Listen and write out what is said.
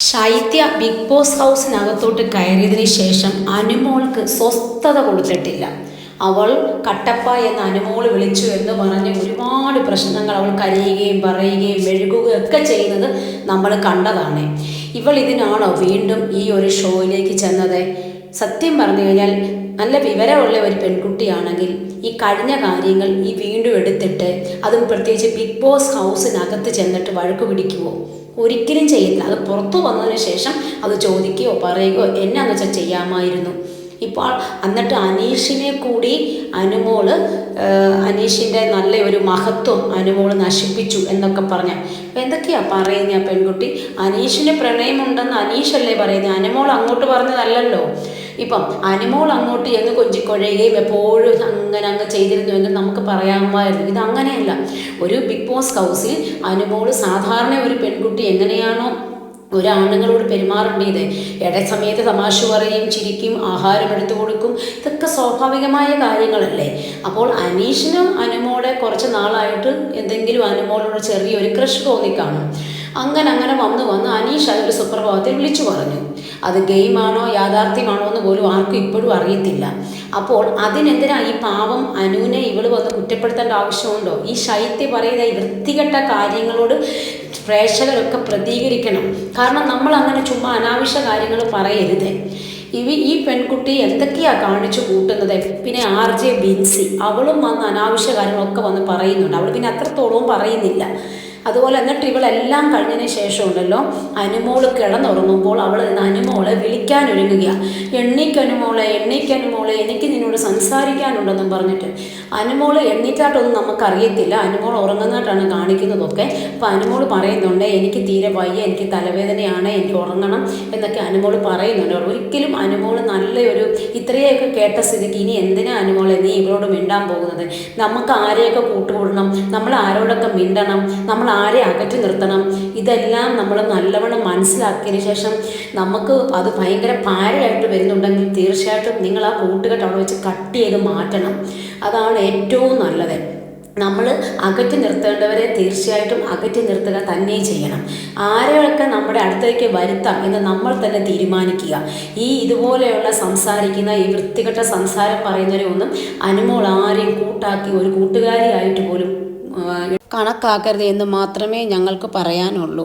ശൈത്യ big boss ഹൗസിനകത്തോട്ട് കയറിയതിന് ശേഷം അനുമോൾക്ക് സ്വസ്ഥത കൊടുത്തിട്ടില്ല. അവൾ കട്ടപ്പ എന്ന് അനുമോൾ വിളിച്ചു എന്ന് പറഞ്ഞ് ഒരുപാട് പ്രശ്നങ്ങൾ അവൾ കരയുകയും പറയുകയും മെഴുകുകയും ഒക്കെ ചെയ്യുന്നത് നമ്മൾ കണ്ടതാണ്. ഇവൾ ഇതിനാണോ വീണ്ടും ഈ ഒരു ഷോയിലേക്ക് ചെന്നത്? സത്യം പറഞ്ഞു കഴിഞ്ഞാൽ നല്ല വിവരമുള്ള ഒരു പെൺകുട്ടിയാണെങ്കിൽ ഈ കഴിഞ്ഞ കാര്യങ്ങൾ ഈ വീണ്ടും എടുത്തിട്ട് അതും പ്രത്യേകിച്ച് ബിഗ് ബോസ് ഹൗസിനകത്ത് ചെന്നിട്ട് വഴക്ക് പിടിക്കുമോ ഒരിക്കലും ചെയ്യില്ല അത് പുറത്തു വന്നതിന് ശേഷം അത് ചോദിക്കുകയോ പറയുകയോ എന്നാന്ന് വെച്ചാൽ ചെയ്യാമായിരുന്നു. ഇപ്പോൾ എന്നിട്ട് അനീഷിനെ കൂടി അനുമോൾ അനീഷിന്റെ നല്ല ഒരു മഹത്വം അനുമോൾ നശിപ്പിച്ചു എന്നൊക്കെ പറഞ്ഞ. എന്തൊക്കെയാ പറയുന്നത് ആ പെൺകുട്ടി? അനീഷിന് പ്രണയമുണ്ടെന്ന് അനീഷല്ലേ പറയുന്നത് അനുമോൾ അങ്ങോട്ട് പറഞ്ഞതല്ലല്ലോ. ഇപ്പം അനുമോൾ അങ്ങോട്ട് എന്ന് കൊഞ്ചിക്കൊഴയുകയും എപ്പോഴും അങ്ങനെ അങ്ങ് എന്ന് നമുക്ക് പറയാമായിരുന്നു. ഇത് അങ്ങനെയല്ല ഒരു ബിഗ് ബോസ് ഹൗസിൽ അനുമോൾ സാധാരണ ഒരു പെൺകുട്ടി എങ്ങനെയാണോ ഒരു ആണുങ്ങളോട് പെരുമാറേണ്ടത്? ഇട സമയത്ത് തമാശ പറയും ചിരിക്കും ആഹാരം എടുത്തു കൊടുക്കും. ഇതൊക്കെ സ്വാഭാവികമായ കാര്യങ്ങളല്ലേ. അപ്പോൾ അനീഷിനും അനുമോടെ കുറച്ച് നാളായിട്ട് എന്തെങ്കിലും അനുമോളോട് ചെറിയൊരു ക്രഷ് തോന്നിക്കാണും. അങ്ങനെ അങ്ങനെ വന്ന് വന്ന് അനീഷ് അതൊരു സുപ്രഭാതത്തിൽ വിളിച്ചു പറഞ്ഞു. അത് ഗെയിമാണോ യാഥാർത്ഥ്യമാണോ എന്ന് പോലും ആർക്കും ഇപ്പോഴും അറിയത്തില്ല. അപ്പോൾ അതിനെന്തിനാ ഈ പാവം അനുവിനെ ഇവൾ വന്ന് കുറ്റപ്പെടുത്തേണ്ട ആവശ്യമുണ്ടോ? ഈ ശൈത്യ പറയുന്ന ഈ വൃത്തികെട്ട കാര്യങ്ങളോട് പ്രേക്ഷകരൊക്കെ പ്രതികരിക്കണം. കാരണം നമ്മൾ അങ്ങനെ ചുമ്മാ അനാവശ്യ കാര്യങ്ങൾ പറയരുത്. ഇവ ഈ പെൺകുട്ടി എന്തൊക്കെയാ കാണിച്ചു കൂട്ടുന്നത്? പിന്നെ ആർ ജെ ബിൻസി. അവളും വന്ന് അനാവശ്യ കാര്യങ്ങളൊക്കെ വന്ന് പറയുന്നുണ്ട്. അവൾ പിന്നെ അത്രത്തോളവും പറയുന്നില്ല. അതുപോലെ എന്നിട്ട് ഇവളെല്ലാം കഴിഞ്ഞതിന് ശേഷം ഉണ്ടല്ലോ അനുമോൾ കിടന്നുറങ്ങുമ്പോൾ അവൾ നിന്ന് അനുമോളെ വിളിക്കാനൊരുങ്ങുകയാണ് എണ്ണിക്കനുമോളെ എണ്ണിക്കനുമോളെ എനിക്ക് നിന്നോട് സംസാരിക്കാനുണ്ടെന്നും പറഞ്ഞിട്ട്. അനുമോൾ എണ്ണീറ്റാട്ടൊന്നും നമുക്കറിയത്തില്ല. അനുമോൾ ഉറങ്ങുന്നതായിട്ടാണ് കാണിക്കുന്നതൊക്കെ. അപ്പോൾ അനുമോൾ പറയുന്നുണ്ട് എനിക്ക് തീരെ വയ്യ എനിക്ക് തലവേദനയാണ് എനിക്ക് ഉറങ്ങണം എന്നൊക്കെ അനുമോൾ പറയുന്നുണ്ട്. ഒരിക്കലും അനുമോൾ നല്ലൊരു ഇത്രയൊക്കെ കേട്ട സ്ഥിതിക്ക് ഇനി എന്തിനാ അനുമോളെ നീ ഇവരോട് മിണ്ടാൻ പോകുന്നത്? നമുക്ക് ആരെയൊക്കെ കൂട്ടുകൂടണം? നമ്മൾ ആരോടൊക്കെ മിണ്ടണം? നമ്മൾ ആരെ അകറ്റി നിർത്തണം? ഇതെല്ലാം നമ്മൾ നല്ലവണ്ണം മനസ്സിലാക്കിയതിന് ശേഷം നമുക്ക് അത് ഭയങ്കര പാരയായിട്ട് വരുന്നുണ്ടെങ്കിൽ തീർച്ചയായിട്ടും നിങ്ങൾ ആ കൂട്ടുകെട്ട് അവിടെ വെച്ച് കട്ട് ചെയ്ത് മാറ്റണം. അതാണ് ഏറ്റവും നല്ലത്. നമ്മൾ അകറ്റി നിർത്തേണ്ടവരെ തീർച്ചയായിട്ടും അകറ്റി നിർത്തുക തന്നെ ചെയ്യണം. ആരെയൊക്കെ നമ്മുടെ അടുത്തേക്ക് വരുത്താം എന്ന് നമ്മൾ തന്നെ തീരുമാനിക്കുക. ഈ ഇതുപോലെയുള്ള സംസാരിക്കുന്ന ഈ വൃത്തികെട്ട സംസാരം പറയുന്നവരെ ഒന്നും അനുമോൾ ആരെയും കൂട്ടാക്കി ഒരു കൂട്ടുകാരിയായിട്ട് പോലും കണക്കാക്കരുത് എന്ന് മാത്രമേ ഞങ്ങൾക്ക് പറയാനുള്ളൂ.